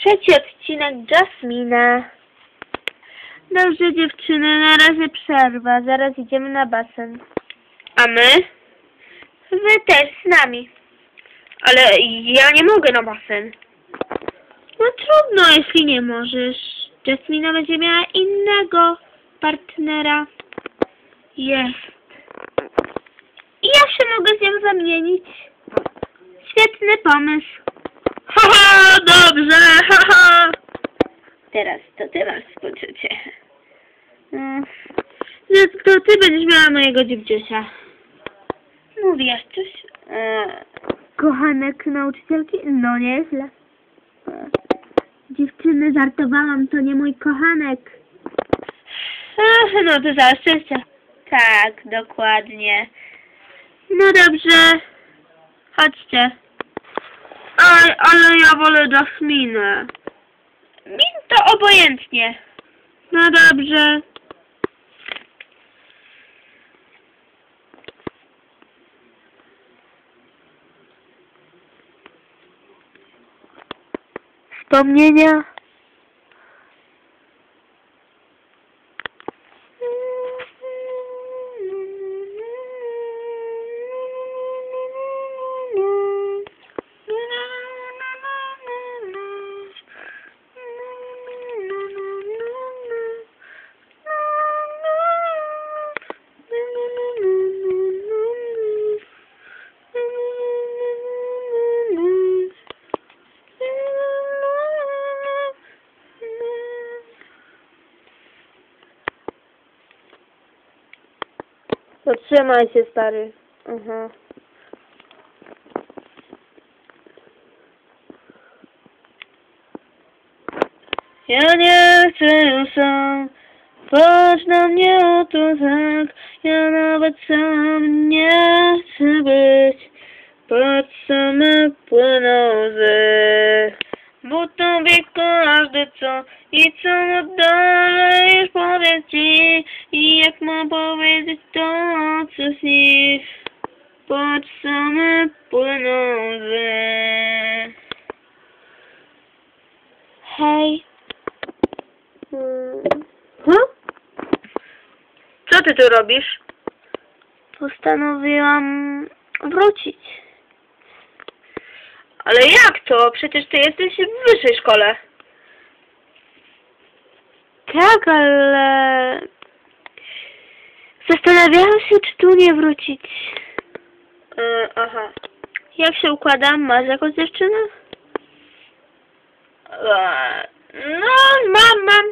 Trzeci odcinek Jasmina. Dobrze dziewczyny, na razie przerwa. Zaraz idziemy na basen. A my? Wy też z nami. Ale ja nie mogę na basen. No trudno, jeśli nie możesz. Jasmina będzie miała innego partnera. Jest. I ja się mogę z nią zamienić. Świetny pomysł. Haha, dobrze. Teraz to ty masz współczucie. Mm. No, to ty będziesz miała mojego dziewczysia. Mówiłaś coś? E, kochanek nauczycielki? No nieźle. E, dziewczyny, żartowałam, to nie mój kochanek. Ach, no to za szczęście. Tak, dokładnie. No dobrze. Chodźcie. Aj, ale ja wolę Jasminę. Min to obojętnie. No dobrze. Wspomnienia. To trzymaj się, stary. Aha. Ja nie chcę już sam, patrz na mnie oto tak, ja nawet sam nie chcę być, patrz same płyną łzy. Bo tobie każdy co i co mu dalej już powie ci i jak mam powiedzieć to co z nich patrz same płyną łzy. Hej. Hmm. Co ty tu robisz? Postanowiłam wrócić. Ale jak to? Przecież ty jesteś w wyższej szkole. Tak, ale... Zastanawiałam się, czy tu nie wrócić. E, aha. Jak się układam? Masz jakąś dziewczynę? E, no, mam, mam.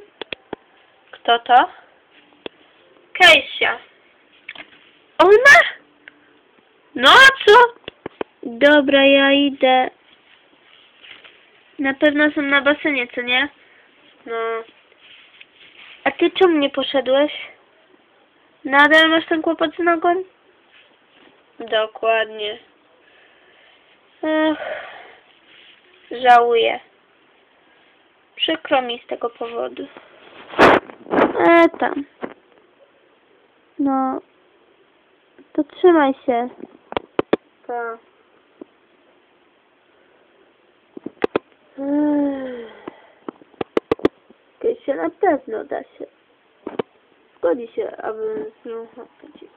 Kto to? Kejsia. Ona? No a co? Dobra, ja idę. Na pewno są na basenie, co nie? No. A ty czemu nie poszedłeś? Nadal masz ten kłopot z nogą? Dokładnie. Ech, żałuję. Przykro mi z tego powodu. E tam. No. To trzymaj się. Tak. Kiedyś się na pewno da się. Zgodzi się, aby z nią chodzić.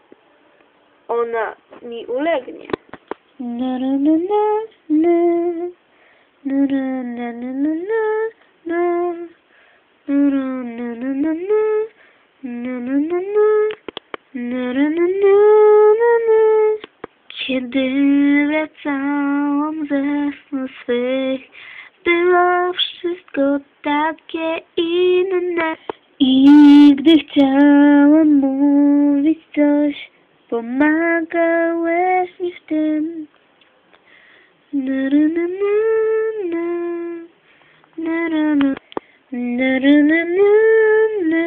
Ona mi ulegnie. Na, na, na, na, na, na, na, na, na, na, na, na. Kiedy wracałam ze snu swych, było wszystko takie inne. I gdy chciałam mówić coś, pomagałeś mi w tym. Na, na, na, na, na, na, na, na, na, na.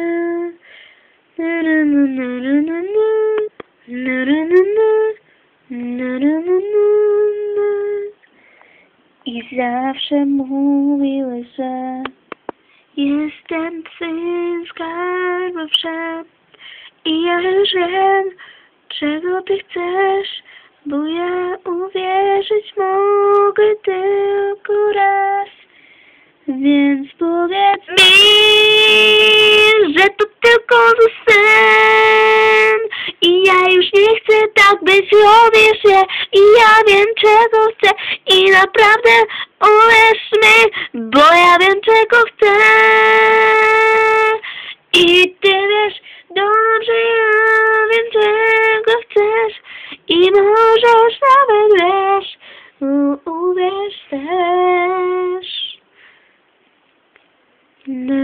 I zawsze mówiłeś, że jestem twym skarbem wszedł. I ja już wiem, czego ty chcesz, bo ja uwierzyć mogę tylko raz. Więc powiedz mi, że to tylko sen I ja już nie chcę tak być, robię się I ja wiem czego chcę I naprawdę uwierz mi, bo ja wiem czego chcę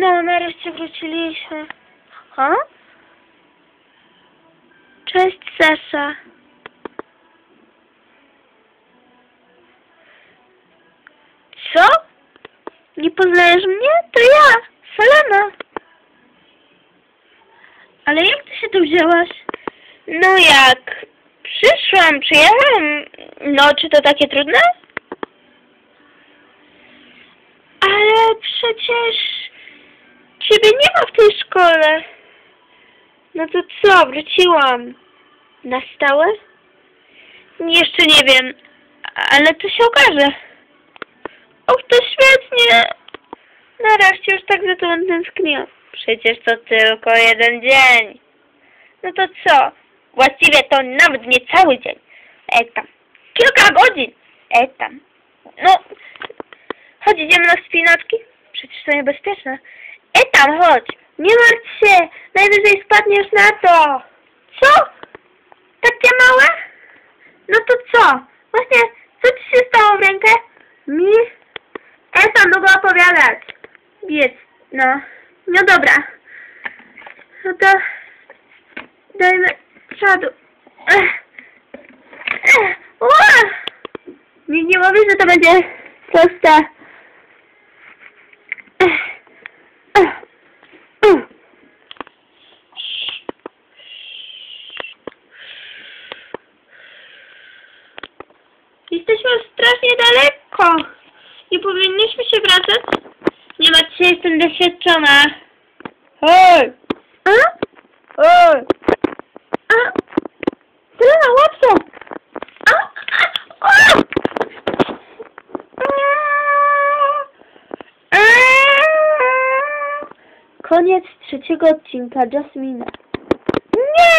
No, nareszcie wróciliśmy. Ha? Cześć, Sasza. Co? Nie poznajesz mnie? To ja, Selena. Ale jak ty się tu wzięłaś? No jak? Przyszłam, przyjechałam. No, czy to takie trudne? Ale przecież ciebie nie ma w tej szkole. No to co, wróciłam. Na stałe? Jeszcze nie wiem, ale to się okaże. Och, to świetnie! Nareszcie już tak za tobą tęskniłam. Przecież to tylko jeden dzień. No to co? Właściwie to nawet nie cały dzień. E tam. Kilka godzin. E tam. No, chodź, idziemy na wspinaczki? Przecież to niebezpieczne. Tam, chodź. Nie martw się. Najwyżej spadniesz na to. Co? Takie małe? No to co? Właśnie, co ci się stało w rękę? Mi? Esa, mogę opowiadać. Biec, no. No dobra. No to... Dajmy przodu. Ech. Ech. Nikt nie mówi, że to będzie proste. Ech. Ech. Ech. Jesteśmy już strasznie daleko. Nie powinniśmy się wracać? Nie martw się, jestem doświadczona. Hej! A? Hej! A? Selena, łap się! A? A? A! A! Koniec trzeciego odcinka Jasmina. Nie!